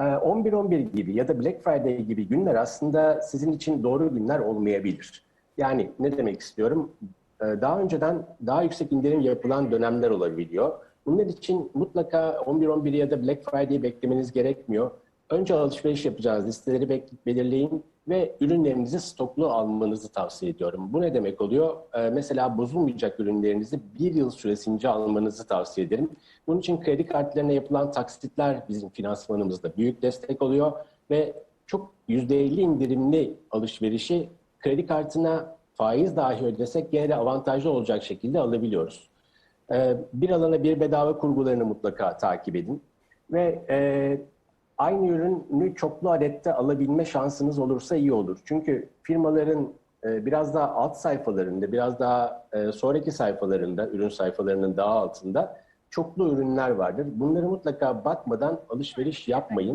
Ee, 11-11 gibi ya da Black Friday gibi günler aslında sizin için doğru günler olmayabilir. Yani ne demek istiyorum? Ee, Daha önceden daha yüksek indirim yapılan dönemler olabiliyor. Bunlar için mutlaka 11-11 ya da Black Friday beklemeniz gerekmiyor. Önce alışveriş yapacağınız listeleri belirleyin ve ürünlerinizi stoklu almanızı tavsiye ediyorum. Bu ne demek oluyor? Ee, mesela bozulmayacak ürünlerinizi bir yıl süresince almanızı tavsiye ederim. Bunun için kredi kartlarına yapılan taksitler bizim finansmanımızda büyük destek oluyor ve çok %50 indirimli alışverişi kredi kartına faiz dahi ödesek gene de avantajlı olacak şekilde alabiliyoruz. Ee, bir alana bir bedava kurgularını mutlaka takip edin. Ve e, aynı ürünü çoklu adette alabilme şansınız olursa iyi olur. Çünkü firmaların e, biraz daha alt sayfalarında, biraz daha e, sonraki sayfalarında, ürün sayfalarının daha altında çoklu ürünler vardır. Bunları mutlaka bakmadan alışveriş yapmayın.